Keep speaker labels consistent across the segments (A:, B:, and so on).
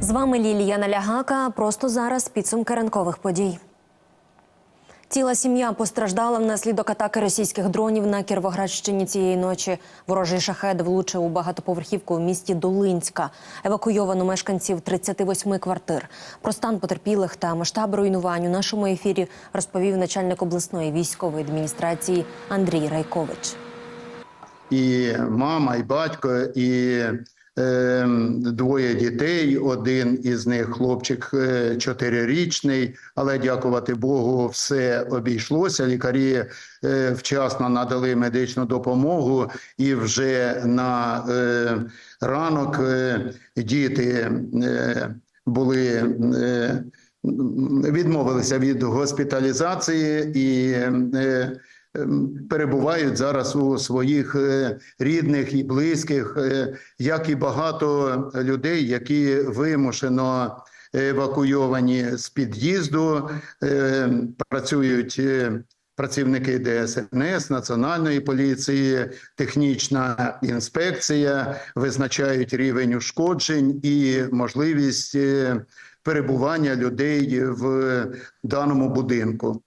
A: З вами Лілія Налягака. Просто зараз підсумки ранкових подій. Ціла сім'я постраждала внаслідок атаки російських дронів на Кіровоградщині цієї ночі. Ворожий шахет влучив у багатоповерхівку в місті Долинська. Евакуйовано мешканців 38 квартир. Про стан потерпілих та масштаб руйнувань у нашому ефірі розповів начальник обласної військової адміністрації Андрій Райкович.
B: і мама, і батько, і двоє дітей. Один із них хлопчик е, чотирирічний, але дякувати Богу, все обійшлося. Лікарі е, вчасно надали медичну допомогу, і вже на е, ранок діти були. Відмовилися від госпіталізації і ем, перебувають зараз у своїх е, рідних і близьких, е, як і багато людей, які вимушено евакуйовані з під'їзду, е, працюють. Працівники ДСНС, Національної поліції, технічна інспекція визначають рівень ушкоджень і можливість перебування людей в даному будинку.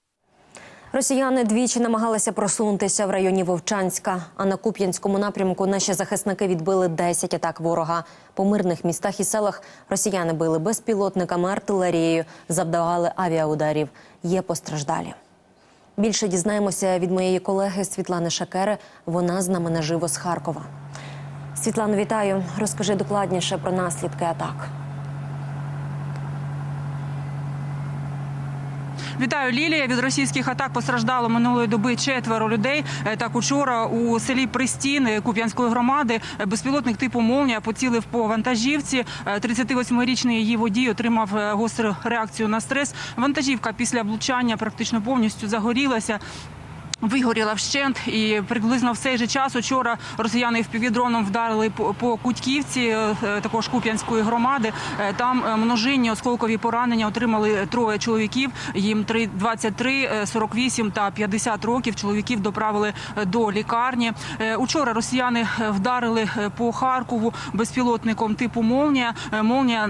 A: Росіяни двічі намагалися просунутися в районі Вовчанська. А на Куп'янському напрямку наші захисники відбили 10 атак ворога. По мирних містах і селах росіяни били безпілотниками, артилерією, завдавали авіаударів. Є постраждалі. Більше дізнаємося від моєї колеги Світлани Шакери. Вона з нами наживо з Харкова. Світлано, вітаю. Розкажи докладніше про наслідки атак.
C: Вітаю Лілія. Від російських атак постраждало минулої доби четверо людей. Е, Так учора у селі Пристін Куп'янської громади е, безпілотник типу Молнія поцілив по вантажівці. Е, 38-річний її водій отримав е, гостру реакцію на стрес. Вантажівка після влучання практично повністю загорілася. Вигоріла вщент, і приблизно в цей же час учора росіяни впівдроном вдарили по, Кутьківці, е, також Куп'янської громади. Е, Там е, множинні осколкові поранення отримали троє чоловіків. Їм три- 23, е, 48 та 50 років. Чоловіків доправили до лікарні. Учора росіяни вдарили по Харкову безпілотником типу Молнія. Молнія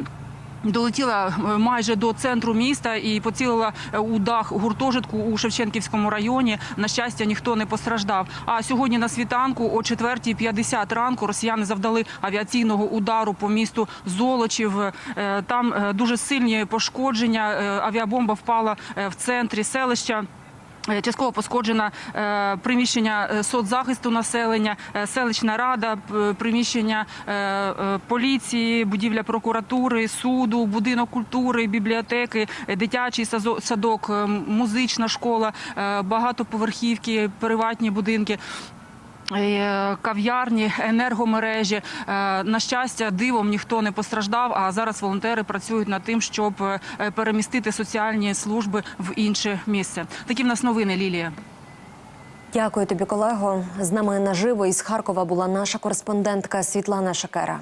C: Долетіла е, майже до центру міста і поцілила е, у дах гуртожитку у Шевченківському районі. На щастя, ніхто не постраждав. А сьогодні на світанку о 4.50 ранку росіяни завдали авіаційного удару по місту Золочів. Е, Там дуже сильні пошкодження. Авіабомба впала в центрі селища. Е, Частково пошкоджено е, приміщення е, соцзахисту населення, селищна рада, приміщення поліції, будівля прокуратури, суду, будинок культури, бібліотеки, дитячий садок, музична школа, багатоповерхівки, приватні будинки. Е, Кав'ярні, енергомережі. Е, На щастя, дивом ніхто не постраждав. А зараз волонтери працюють над тим, щоб е, перемістити соціальні служби в інше місце. Такі в нас новини, Лілія.
A: Дякую тобі, колего. З нами наживо із Харкова була наша кореспондентка Світлана Шакера.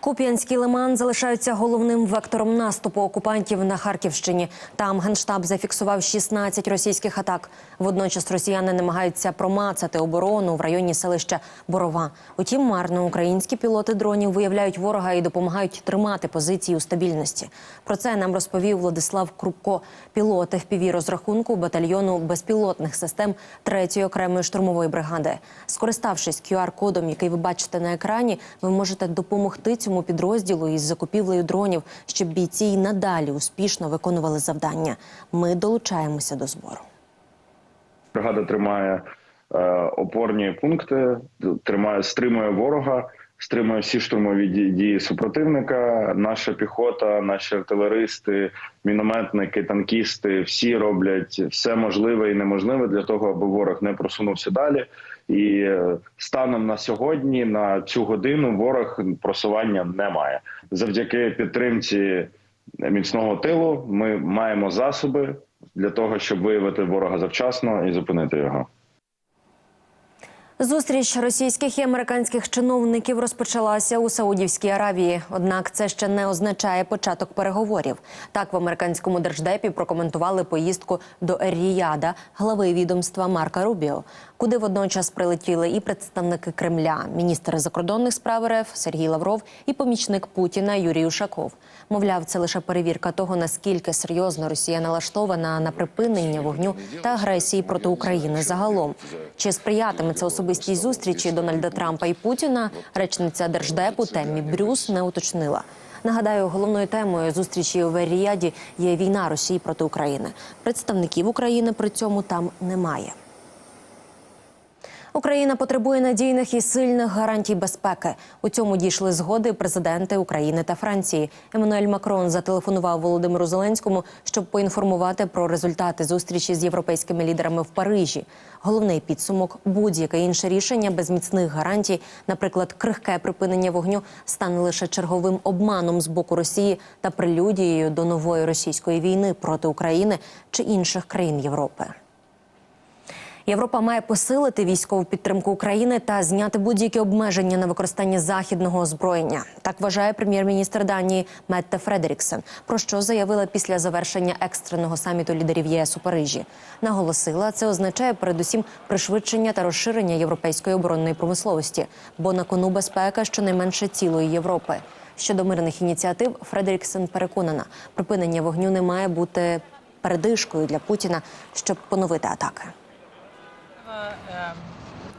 A: Куп'янський лиман залишаються головним вектором наступу окупантів на Харківщині. Там генштаб зафіксував 16 російських атак. Водночас росіяни намагаються промацати оборону в районі селища Борова. Утім, марно українські пілоти дронів виявляють ворога і допомагають тримати позиції у стабільності. Про це нам розповів Владислав Крупко, пілот FPV розрахунку батальйону безпілотних систем 3-ї окремої штурмової бригади. Скориставшись QR-кодом, який ви бачите на екрані, ви можете допомогти цьому підрозділу із закупівлею дронів, щоб бійці й надалі успішно виконували завдання. Ми долучаємося до збору.
D: Бригада тримає е, опорні пункти, тримає, стримує ворога, стримує всі штурмові ді- дії супротивника. Наша піхота, наші артилеристи, мінометники, танкісти всі роблять все можливе і неможливе для того, аби ворог не просунувся далі. І е, станом на сьогодні, на цю годину, ворог просування не має. Завдяки підтримці міцного тилу ми маємо засоби для того, щоб виявити ворога завчасно і зупинити його.
A: Зустріч російських і американських чиновників розпочалася у Саудівській Аравії. Однак це ще не означає початок переговорів. Так в американському держдепі прокоментували поїздку до Ер-Ріяда, глави відомства Марка Рубіо, куди водночас прилетіли і представники Кремля, міністр закордонних справ РФ Сергій Лавров і помічник Путіна Юрій Ушаков. Мовляв, це лише перевірка того, наскільки серйозно Росія налаштована на припинення вогню та агресії проти України загалом. Чи сприятиме це особистій зустрічі Дональда Трампа і Путіна? Речниця держдепу Теммі Брюс не уточнила. Нагадаю, головною темою зустрічі у Веріаді є війна Росії проти України. Представників України при цьому там немає. Україна потребує надійних і сильних гарантій безпеки. У цьому дійшли згоди президенти України та Франції. Еммануель Макрон зателефонував Володимиру Зеленському, щоб поінформувати про результати зустрічі з європейськими лідерами в Парижі. Головний підсумок будь-яке інше рішення без міцних гарантій, наприклад, крихке припинення вогню, стане лише черговим обманом з боку Росії та прелюдією до нової російської війни проти України чи інших країн Європи. Європа має посилити військову підтримку України та зняти будь-які обмеження на використання західного озброєння. Так вважає прем'єр-міністр Данії Метте Фредеріксен, про що заявила після завершення екстреного саміту лідерів ЄС у Парижі. Наголосила, це означає передусім пришвидшення та розширення європейської оборонної промисловості, бо на кону безпека щонайменше цілої Європи. Щодо мирних ініціатив, Фредеріксен переконана, припинення вогню не має бути передишкою для Путіна, щоб поновити атаки.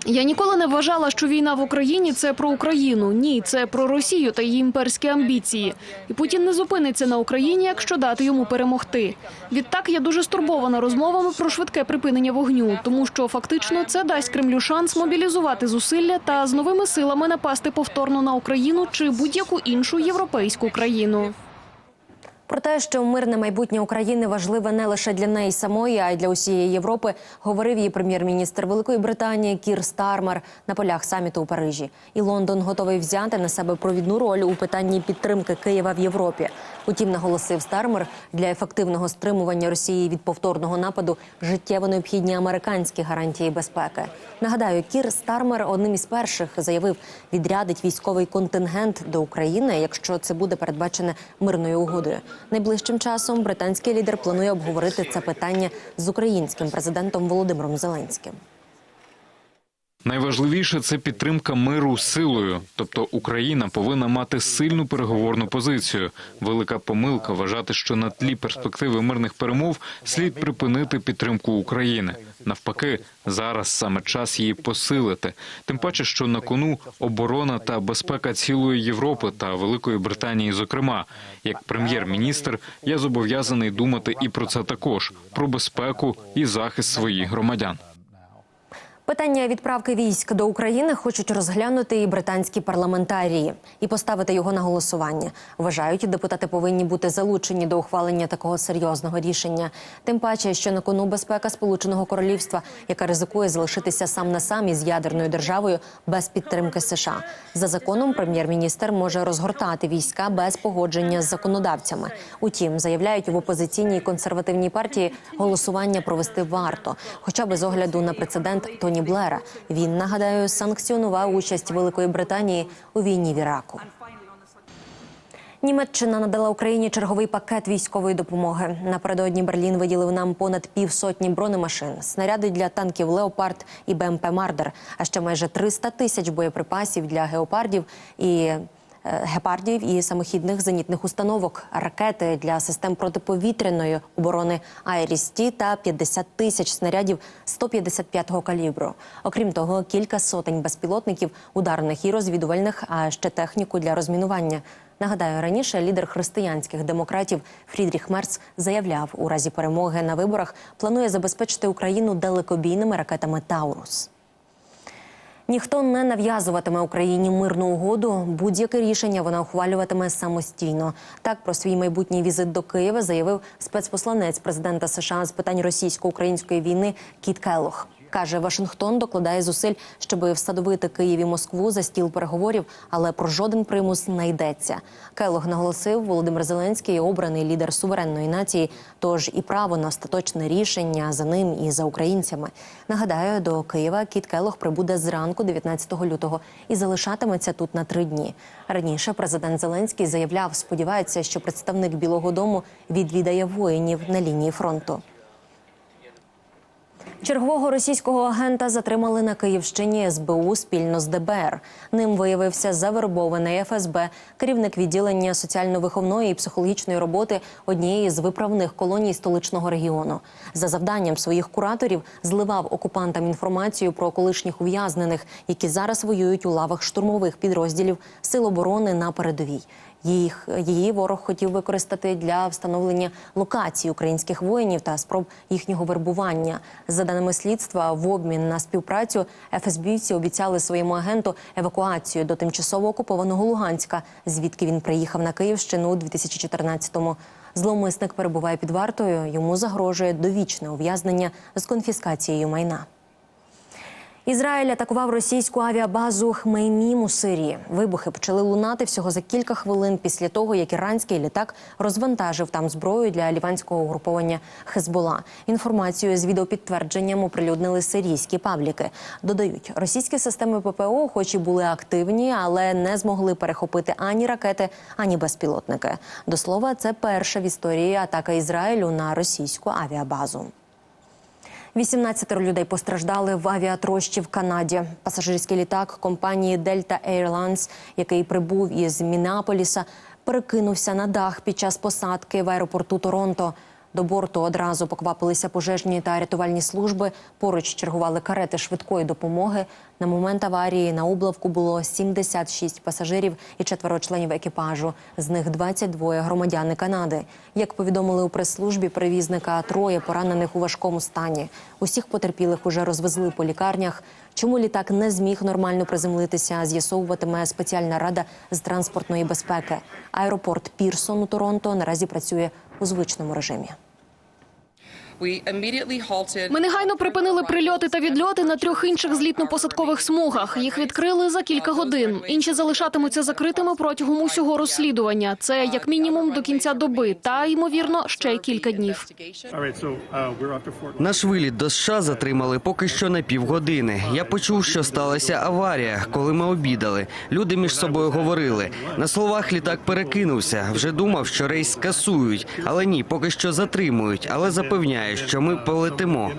E: Я ніколи не вважала, що війна в Україні це про Україну. Ні, це про Росію та її імперські амбіції. І Путін не зупиниться на Україні, якщо дати йому перемогти. Відтак я дуже стурбована розмовами про швидке припинення вогню, тому що фактично це дасть Кремлю шанс мобілізувати зусилля та з новими силами напасти повторно на Україну чи будь-яку іншу європейську країну.
A: Про те, що мирне майбутнє України важливе не лише для неї самої, а й для усієї Європи, говорив її прем'єр-міністр Великої Британії Кір Стармер на полях саміту у Парижі. І Лондон готовий взяти на себе провідну роль у питанні підтримки Києва в Європі. Утім, наголосив Стармер, для ефективного стримування Росії від повторного нападу життєво необхідні американські гарантії безпеки. Нагадаю, Кір Стармер одним із перших заявив, відрядить військовий контингент до України, якщо це буде передбачене мирною угодою. Найближчим часом британський лідер планує обговорити це питання з українським президентом Володимиром Зеленським.
F: Найважливіше це підтримка миру силою, тобто Україна повинна мати сильну переговорну позицію. Велика помилка вважати, що на тлі перспективи мирних перемов слід припинити підтримку України. Навпаки, зараз саме час її посилити. Тим паче, що на кону оборона та безпека цілої Європи та Великої Британії. Зокрема, як прем'єр-міністр, я зобов'язаний думати і про це також: про безпеку і захист своїх громадян.
A: Питання відправки військ до України хочуть розглянути і британські парламентарії і поставити його на голосування. Вважають, депутати повинні бути залучені до ухвалення такого серйозного рішення. Тим паче, що на кону безпека Сполученого Королівства, яка ризикує залишитися сам на сам із ядерною державою без підтримки США. За законом прем'єр-міністр може розгортати війська без погодження з законодавцями. Утім, заявляють в опозиційній консервативній партії, голосування провести варто, хоча б з огляду на прецедент Тоні Блера. Він нагадаю санкціонував участь Великої Британії у війні в Іраку. Німеччина надала Україні черговий пакет військової допомоги. Напередодні Берлін виділив нам понад півсотні бронемашин, снаряди для танків Леопард і БМП Мардер, а ще майже 300 тисяч боєприпасів для геопардів і гепардів і самохідних зенітних установок, ракети для систем протиповітряної оборони Айріс-Ті та 50 тисяч снарядів 155-го калібру. Окрім того, кілька сотень безпілотників, ударних і розвідувальних, а ще техніку для розмінування. Нагадаю, раніше лідер християнських демократів Фрідріх Мерц заявляв, у разі перемоги на виборах планує забезпечити Україну далекобійними ракетами Таурус. Ніхто не нав'язуватиме Україні мирну угоду. Будь-яке рішення вона ухвалюватиме самостійно. Так про свій майбутній візит до Києва заявив спецпосланець президента США з питань російсько-української війни Кіт Келлох. Каже, Вашингтон докладає зусиль, щоб встановити Київ і Москву за стіл переговорів, але про жоден примус не йдеться. Келог наголосив, Володимир Зеленський обраний лідер суверенної нації, тож і право на остаточне рішення за ним і за українцями. Нагадаю, до Києва Кіт Келог прибуде зранку 19 лютого і залишатиметься тут на три дні. Раніше президент Зеленський заявляв, сподівається, що представник Білого Дому відвідає воїнів на лінії фронту. Чергового російського агента затримали на Київщині СБУ спільно з ДБР. Ним виявився завербований ФСБ, керівник відділення соціально-виховної і психологічної роботи однієї з виправних колоній столичного регіону. За завданням своїх кураторів зливав окупантам інформацію про колишніх ув'язнених, які зараз воюють у лавах штурмових підрозділів Сил оборони на передовій. Їх її ворог хотів використати для встановлення локацій українських воїнів та спроб їхнього вербування. За даними слідства, в обмін на співпрацю ФСБівці обіцяли своєму агенту евакуацію до тимчасово окупованого Луганська, звідки він приїхав на Київщину у 2014-му. Зловмисник перебуває під вартою. Йому загрожує довічне ув'язнення з конфіскацією майна. Ізраїль атакував російську авіабазу Хмеймім у Сирії. Вибухи почали лунати всього за кілька хвилин після того, як іранський літак розвантажив там зброю для ліванського угруповання Хезбола. Інформацію з відеопідтвердженням оприлюднили сирійські пабліки. Додають, російські системи ППО, хоч і були активні, але не змогли перехопити ані ракети, ані безпілотники. До слова, це перша в історії атака Ізраїлю на російську авіабазу. 18 людей постраждали в авіатрощі в Канаді. Пасажирський літак компанії Delta Airlines, який прибув із Мінеаполіса, перекинувся на дах під час посадки в аеропорту Торонто. До борту одразу поквапилися пожежні та рятувальні служби. Поруч чергували карети швидкої допомоги. На момент аварії на облавку було 76 пасажирів і четверо членів екіпажу. З них 22 громадяни Канади. Як повідомили у прес-службі перевізника, троє поранених у важкому стані. Усіх потерпілих уже розвезли по лікарнях. Чому літак не зміг нормально приземлитися, з'ясовуватиме спеціальна рада з транспортної безпеки. Аеропорт Пірсон у Торонто наразі працює у звичному режимі.
E: Ми негайно припинили прильоти та відльоти на трьох інших злітно-посадкових смугах. Їх відкрили за кілька годин. Інші залишатимуться закритими протягом усього розслідування. Це як мінімум до кінця доби, та ймовірно ще й кілька днів.
G: Наш виліт до США затримали поки що на півгодини. Я почув, що сталася аварія, коли ми обідали. Люди між собою говорили. На словах літак перекинувся. Вже думав, що рейс скасують, але ні, поки що затримують. Але запевняю, що ми полетимо.